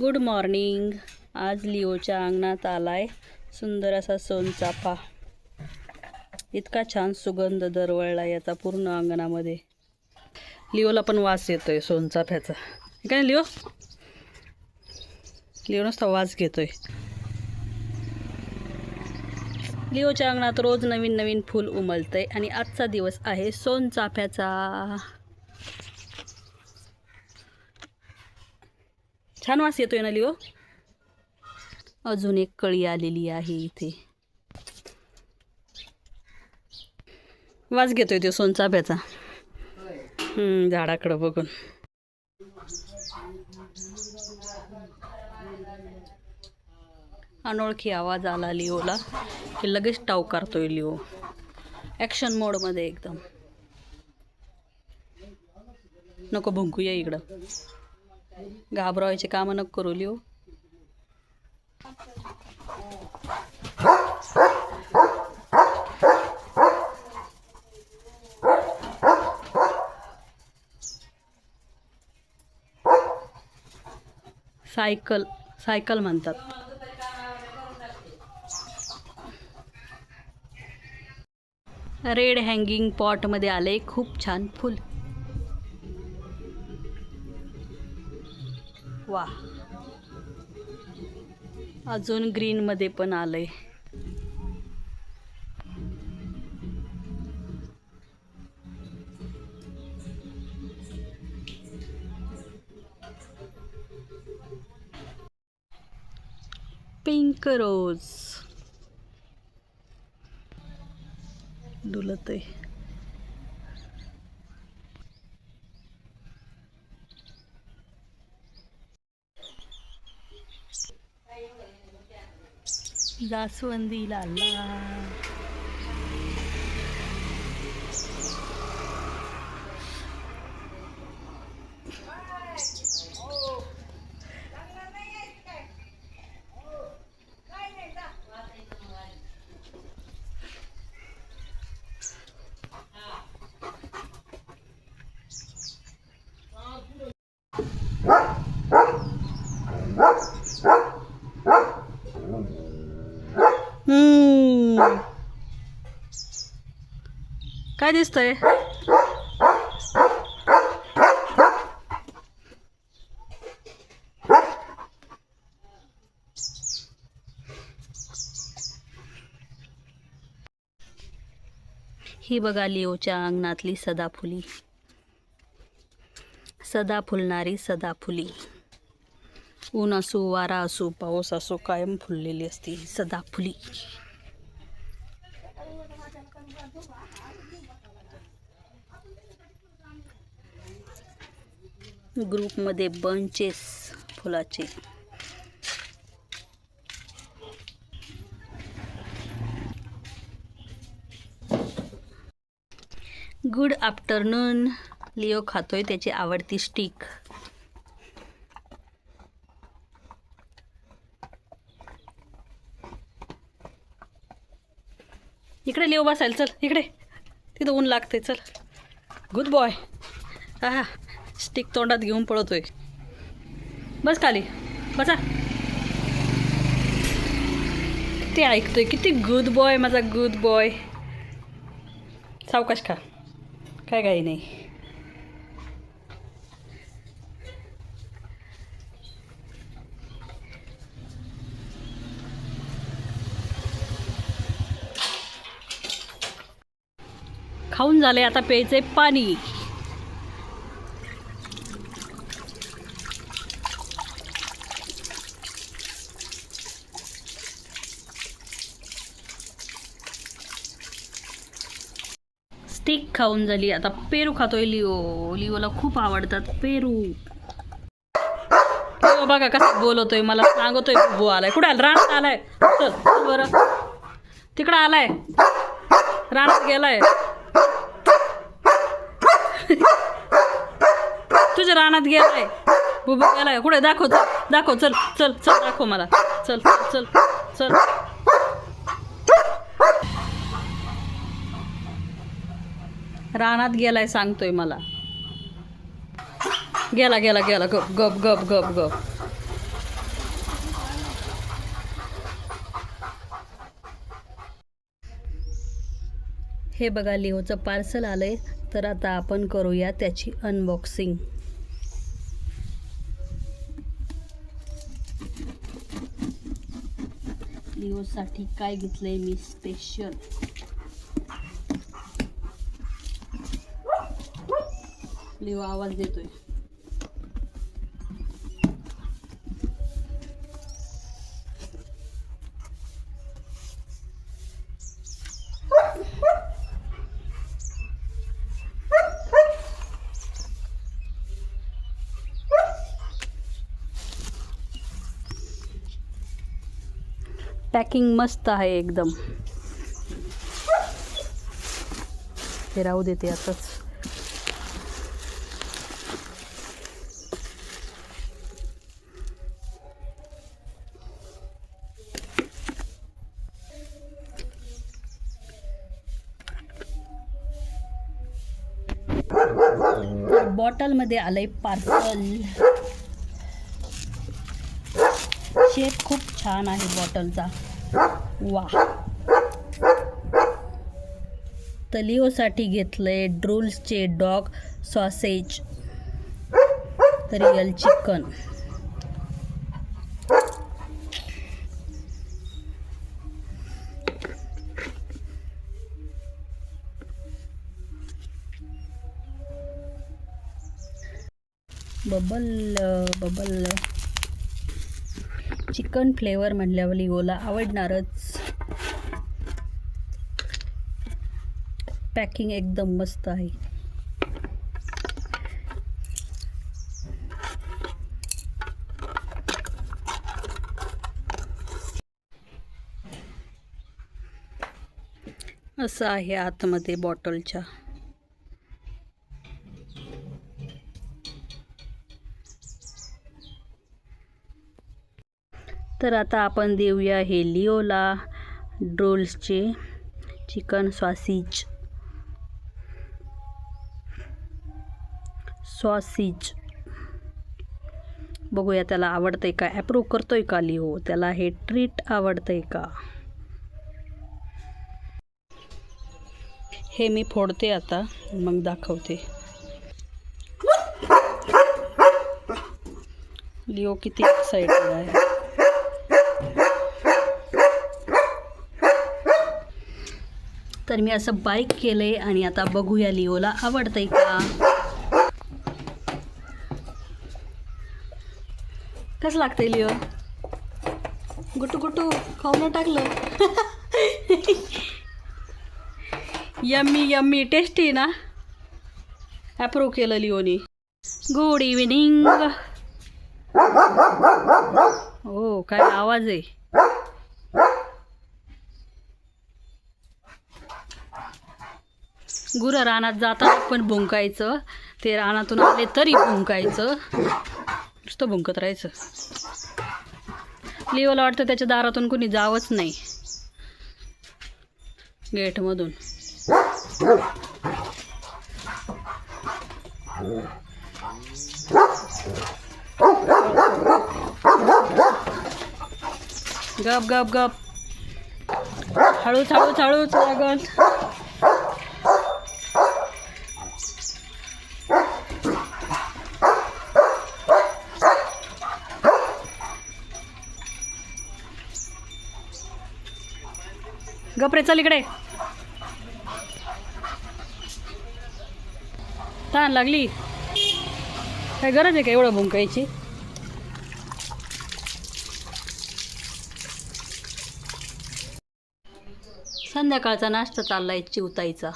Good morning आज लिओच्या अंगणात आलाय सुंदर असा सोनचाफा इतका छान सुगंध दरवळला याचा पूर्ण अंगणामध्ये. लिओला पण वास येतोय सोनचाफ्याचा काय लिओ? लिओ नुसता वास घेतोय. लिओच्या अंगणात रोज नवीन नवीन फूल उमलतंय आणि आजचा दिवस आहे सोनचाफ्याचा छान वास येतोय ना लिओ? अजून एक कळी आलेली आहे इथे. वास घेतोय तो सोनचाफ्याचा झाडाकडं बघून. अनोळखी आवाज आला लिओला की लगेच टाव करतोय लिओ. ॲक्शन मोडमध्ये एकदम. नको भुंकूया इकडं. घाबरवायचे कामं नको करू लिओ सायकल सायकल म्हणतात. रेड हँगिंग पॉटमध्ये आले खूप छान फुल. वा. अजून ग्रीनमध्ये पण आलं आहे पिंक रोज. डुलत आहे जास्वंदी लाला काय दिसतंय? ही बघा लिओच्या अंगणातली सदाफुली. सदा फुलणारी सदाफुली. ऊन असो वारा असो पाऊस असो कायम फुललेली असते सदाफुली. ग्रुपमध्ये बंचेस फुलाचे. गुड आफ्टरनून लिओ खातोय त्याची आवडती स्टिक इकडे लिओ बसायला चल इकडे. तिथं ऊन लागतंय चल. गुड बॉय हा स्टिक तोंडात घेऊन पळतोय. बस खाली. बसा. ते ऐकतोय किती गुद बॉय माझा गुद बॉय सावकाश खा. काय काही नाही. खाऊन झाले आता प्यायचे पाणी. स्टिक खाऊन झाली. आता पेरू खातोय लिओ. लिओला खूप आवडतात पेरू. हो बघा कसं बोलवतोय मला सांगतोय बो आलाय. कुठे आला? रानात आलाय. चल चल बरं. तिकडं आलाय. रानात गेलाय. तुझ्या रानात गेलाय. बुबू गेलाय. कुठे? दाखव चल. दाखव चल चल चल दाखव मला. चल चल चल. रानात गेलाय सांगतोय मला. गेला गेला गेला. गप गप गप गप गप. हे बघा लिओचं पार्सल आलंय. तर आता आपण करूया त्याची अनबॉक्सिंग लिओसाठी काय घेतलंय मी स्पेशल लिओ आवाज देतोय. पॅकिंग मस्त आहे एकदम. हे राहू देते आताच. बॉटलमध्ये आलंय पार्सल. शेप खूप छान आहे बॉटलचा. वा तलिओसाठी घेतलंय ड्रूल्सचे dog sausage. Real chicken. Bubble bubble. Chicken flavour म्हणल्यावर लिओला आवडणारच. पॅकिंग एकदम मस्त आहे. असं आहे आतमध्ये बॉटलच्या. तर आता आपण देऊया हे लिओला ड्रोल्सचे चिकन सॉसीज. सॉसीज. बघूया त्याला आवडतंय का? ॲप्रूव्ह करतोय का लिओ? त्याला हे ट्रीट आवडतंय का? हे मी फोडते आता. मग दाखवते. लिओ किती एक्साइटेड आहे? तर मी असं बाईक केलंय आणि आता बघूया लिओला आवडतंय का? कसं लागतंय लिओ? गुटू गुटू खाऊन टाकलं? यम्मी यम्मी टेस्टी ना? ॲप्रूव्ह केलं लिओनी. गुड इव्हिनिंग हो काय आवाज आहे. गुरं रानात जाताना पण भुंकायचं. ते रानातून आले तरी भुंकायचं. नुसतं भुंकत राहायचं. लिओला वाटतं त्याच्या दारातून कोणी जावंच नाही. गेटमधून. गप गप गप. हळूच हळूच हळूच लागत गपरे चल इकडे. ताण लागली. काय गरज आहे का एवढं भुंकायची? संध्याकाळचा नाश्ता चाललाय चिवताईचा.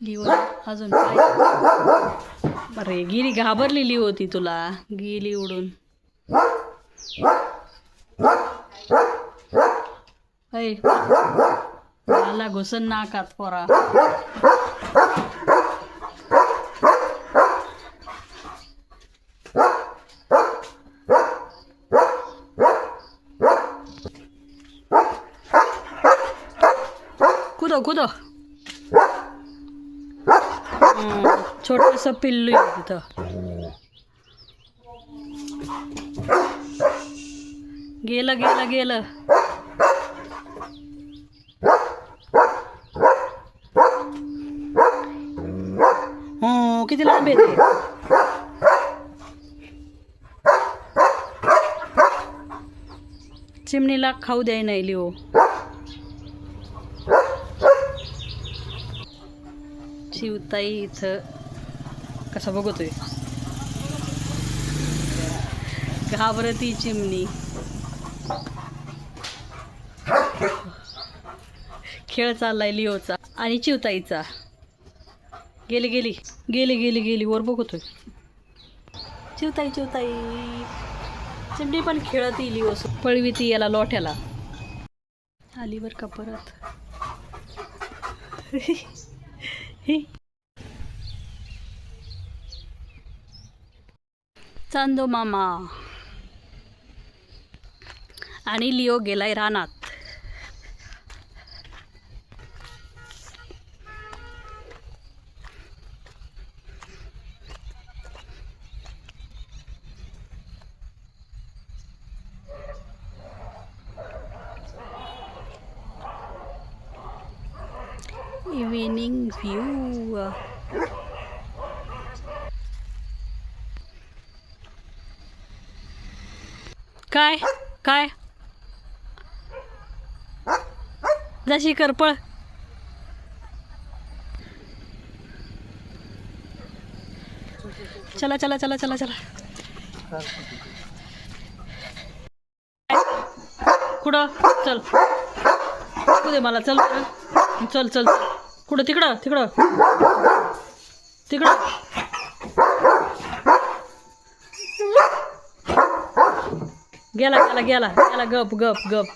लिओ अजून अरे गिरी घाबरलेली होती तुला. गेली उडून. ऐ मला घुसन नाकात पोरा कुदो कुदो छोटस पिल्लू आहे तिथं गेलं गेलं गेलं. हो किती लांब येते चिमणीला खाऊ द्याय नाही लिओ शिवताई इथं कसा बघतोय? घाबरती चिमणी. खेळ चाललाय लिओचा आणि चिवताईचा. गेली गेली गेली गेली गेली. वर बघतोय. चिवताई चिवताई. चिमणी पण खेळत येईल लिओ. पळवी ती याला लोट्याला. आली बर का परत. चांदो मामा. आणि लिओ गेलाय रानात इव्हिनिंग व्ह्यू काय? काय? जशी कर पळ चला चला चला चला. चला कुठं? चल. कुठे मला. चल. चल. चल कुठं? तिकडं तिकडं. तिकडं. गेला गेला गेला गेला गप गप गप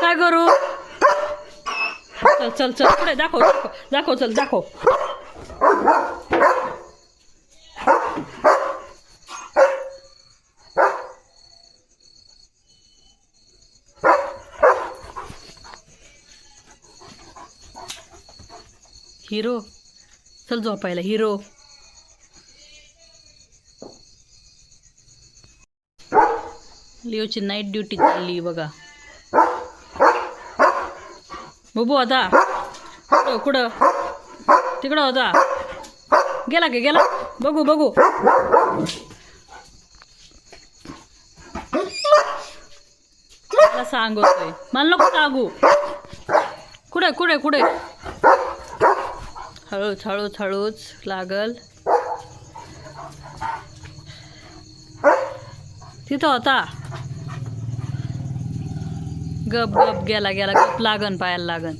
काय करू चल चल चल पुढे दाखव दाखव दाखव चल दाखव हिरो चल झोपायला हिरो. लिओची नाईट ड्युटी चालली बघा. बबू आता. कुठं? तिकडं होता. गेला का गेला? बघू बघू. मला सांगतोय. मला नको सांगू. कुठे कुठे कुठे? हळूच हळूच हळूच लागल. तिथं होता. गप गप गेला गेला गप लागन पायाला लागन.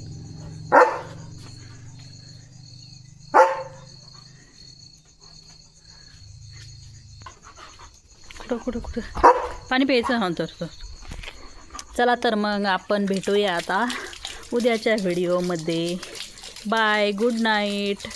कुठं कुठं कुठं? पाणी प्यायचं नंतर चला तर मग आपण भेटूया आता उद्याच्या व्हिडिओमध्ये बाय गुड नाईट